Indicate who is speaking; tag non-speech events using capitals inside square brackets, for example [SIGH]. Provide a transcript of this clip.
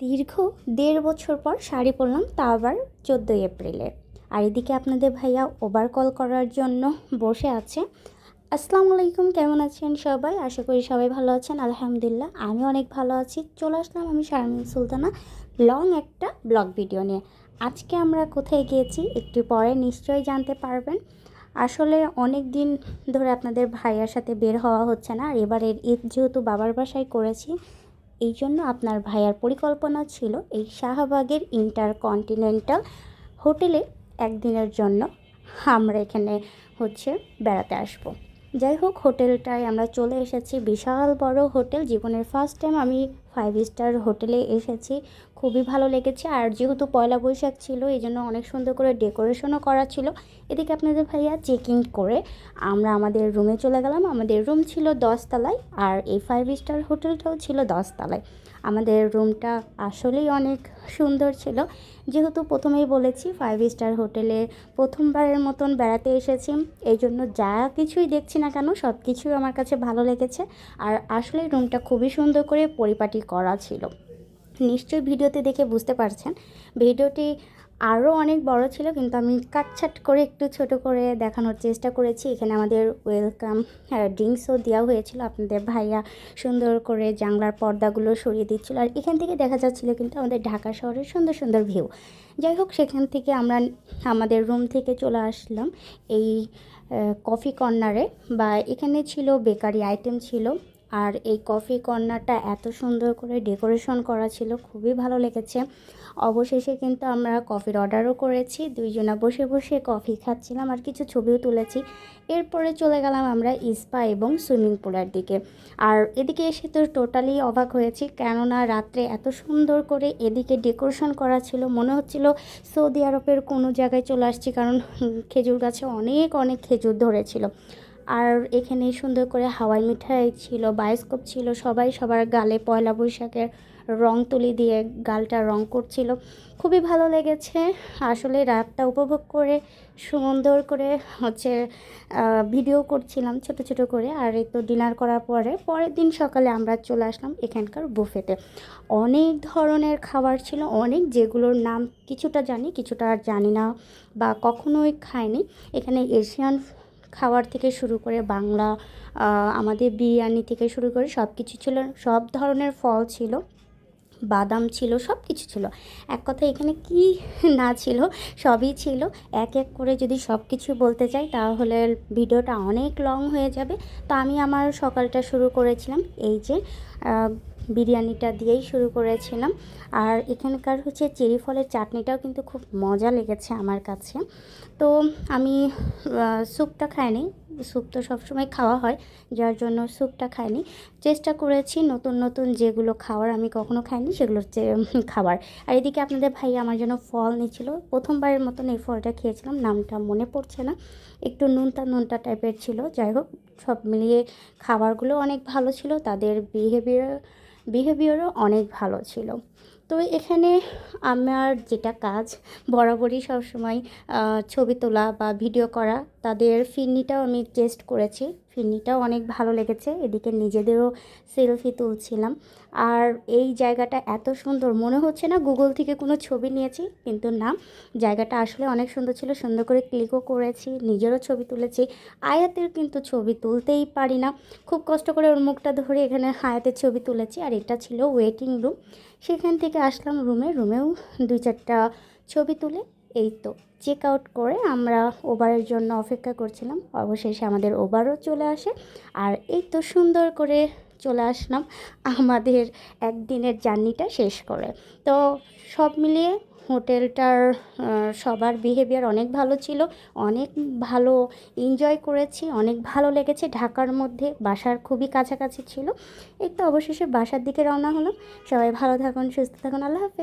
Speaker 1: দীর্ঘ দেড় বছর পর শাড়ি পরলাম তা আবার চোদ্দোই এপ্রিলে। আর এদিকে আপনাদের ভাইয়া ওভার কল করার জন্য বসে আছে। আসসালামু আলাইকুম, কেমন আছেন সবাই? আশা করি সবাই ভালো আছেন। আলহামদুলিল্লাহ, আমি অনেক ভালো আছি। চলে আসলাম আমি শারমিন সুলতানা লং একটা ব্লগ ভিডিও নিয়ে। আজকে আমরা কোথায় গিয়েছি একটু পরে নিশ্চয়ই জানতে পারবেন। আসলে অনেক দিন ধরে আপনাদের ভাইয়ার সাথে বের হওয়া হচ্ছে না। আর এবারের ঈদ যেহেতু বাবার বাসায় করেছি এই জন্য আপনার ভাইয়ার পরিকল্পনা ছিল এই শাহবাগের ইন্টারকন্টিনেন্টাল হোটেলে একদিনের জন্য আমরা এখানে হচ্ছে বেড়াতে আসব। যাই হোক, হোটেলটায় আমরা চলে এসেছি বিশাল বড় হোটেল। জীবনের ফার্স্ট টাইম আমি ফাইভ স্টার হোটেলে এসেছি। খুবই ভালো লেগেছে। আর যেহেতু পয়লা বৈশাখ ছিল এই জন্য অনেক সুন্দর করে ডেকোরেশনও করা ছিল। এদিকে আপনাদের ভাইয়া চেকিং করে আমরা আমাদের রুমে চলে গেলাম। আমাদের রুম ছিল দশতলায় আর এই ফাইভ স্টার হোটেলটাও ছিল দশতলায়। আমাদের রুমটা আসলেই অনেক সুন্দর ছিল। যেহেতু প্রথমেই বলেছি, ফাইভ স্টার হোটেলে প্রথমবারের মতন বেড়াতে এসেছি। এই জন্য যা কিছুই দেখছি না কেন সব কিছুই আমার কাছে ভালো লেগেছে। আর আসলে রুমটা খুবই সুন্দর করে পরিপাটি করা ছিল। নিশ্চয়ই ভিডিওতে দেখে বুঝতে পারছেন। ভিডিওটি আরও অনেক বড় ছিল, কিন্তু আমি কাটছাট করে একটু ছোট করে দেখানোর চেষ্টা করেছি। এখানে আমাদের ওয়েলকাম ড্রিঙ্কসও দেওয়া হয়েছিল। আপনাদের ভাইয়া সুন্দর করে জানলার পর্দাগুলো সরিয়ে দিচ্ছিল। আর এখান থেকে দেখা যাচ্ছিল কিন্তু আমাদের ঢাকা শহরের সুন্দর সুন্দর ভিউ যাই হোক, সেখান থেকে আমরা আমাদের রুম থেকে চলে আসলাম। এই কফি কর্নারে বা এখানে ছিল বেকারি আইটেম ছিল। আর এই কফি কর্নারটা এত সুন্দর করে ডেকোরেশন করা ছিল, খুবই ভালো লেগেছে। অবশেষে কিন্তু আমরা কফির অর্ডারও করেছি, দুইজনা বসে বসে কফি খাচ্ছিলাম আর কিছু ছবিও তুলেছি। এরপরে চলে গেলাম আমরা ইস্পা এবং সুইমিং পুলের দিকে। আর এদিকে এসে তো টোটালি অবাক হয়েছি, কেননা রাত্রে এত সুন্দর করে এদিকে ডেকোরেশন করা ছিল, মনে হচ্ছিল সৌদি আরবের কোনো জায়গায় চলে আসছি, কারণ খেজুর গাছে অনেক অনেক খেজুর ধরেছিল। আর এখানে সুন্দর করে হাওয়াই মিঠাই ছিল বায়োস্কোপ ছিল, সবাই সবার গালে পয়লা বৈশাখের রং তুলি দিয়ে গালটা রং করছিল। খুবই ভালো লেগেছে। আসলে রাতটা উপভোগ করে, সুন্দর করে হচ্ছে ভিডিও করছিলাম ছোট ছোট করে। আর এই তো ডিনার করার পরে, পরের দিন সকালে আমরা চলে আসলাম এখানকার বুফেতে অনেক ধরনের খাবার ছিল, অনেক যেগুলোর নাম কিছুটা জানি, কিছুটা আর জানি না বা কখনোই খাইনি। এখানে এশিয়ান খাবার থেকে শুরু করে বাংলা আমাদের বিরিয়ানি থেকে শুরু করে সব কিছু ছিল, সব ধরনের ফল ছিল, বাদাম ছিল সব কিছু ছিল। এক কথা এখানে কি [LAUGHS] না ছিল, সবই ছিল। এক এক করে যদি সব কিছু বলতে চাই তাহলে ভিডিওটা অনেক লং হয়ে যাবে। তো আমি আমার সকালটা শুরু করেছিলাম। এই যে বিরিয়ানিটা দিয়েই শুরু করেছিলাম। আর এখানকার হচ্ছে চেরি ফলের চাটনিটাও কিন্তু খুব মজা লেগেছে আমার কাছে। তো আমি স্যুপটা খাইনি। স্যুপ তো সবসময় খাওয়া হয়, যার জন্য স্যুপটা খাইনি। চেষ্টা করেছি নতুন নতুন যেগুলো খাওয়ার, আমি কখনো খাইনি সেগুলো হচ্ছে খাবার। আর এদিকে আপনাদের ভাই আমার জন্য ফল নিচ্ছিল প্রথমবারের মতন এই ফলটা খেয়েছিলাম, নামটা মনে পড়ছে না। একটু নুনটা নুনটা টাইপের ছিল। যাই হোক, সব মিলিয়ে খাবারগুলো অনেক ভালো ছিল। তাদের বিহেভিয়ার বিহেভিয়ারও অনেক ভালো ছিল। তো এখানে আমার যেটা কাজ, বরাবরই সবসময় ছবি তোলা বা ভিডিও করা, তাদের ফিরনিটাও আমি টেস্ট করেছি। ফিরনিটাও অনেক ভালো লেগেছে। এদিকে নিজেদেরও সেলফি তুলছিলাম। আর এই জায়গাটা এত সুন্দর, মনে হচ্ছে না গুগল থেকে কোনো ছবি নিয়েছি, কিন্তু না। জায়গাটা আসলে অনেক সুন্দর ছিল, সুন্দর করে ক্লিকও করেছি, নিজেরও ছবি তুলেছি। আয়াতের কিন্তু ছবি তুলতেই পারি না। খুব কষ্ট করে ওর মুখটা ধরে এখানে আয়াতের ছবি তুলেছি, আর এটা ছিল ওয়েটিং রুম সেখান থেকে আসলাম রুমে রুমেও দুই চারটা ছবি তুলে এই তো চেক আউট করে আমরা ওবারের জন্য অপেক্ষা করছিলাম। অবশেষে আমাদের ওভারও চলে আসে। আর এই তো সুন্দর করে চলে আসলাম আমাদের একদিনের জার্নিটা শেষ করে। তো সব মিলিয়ে হোটেলটার সবার বিহেভিয়ার অনেক ভালো ছিল। অনেক ভালো এনজয় করেছি, অনেক ভালো লেগেছে। ঢাকার মধ্যে বাসার খুবই কাছাকাছি ছিল। এই তো অবশেষে বাসার দিকে রওনা হলাম। সবাই ভালো থাকুন, সুস্থ থাকুন। আল্লাহ হাফেজ।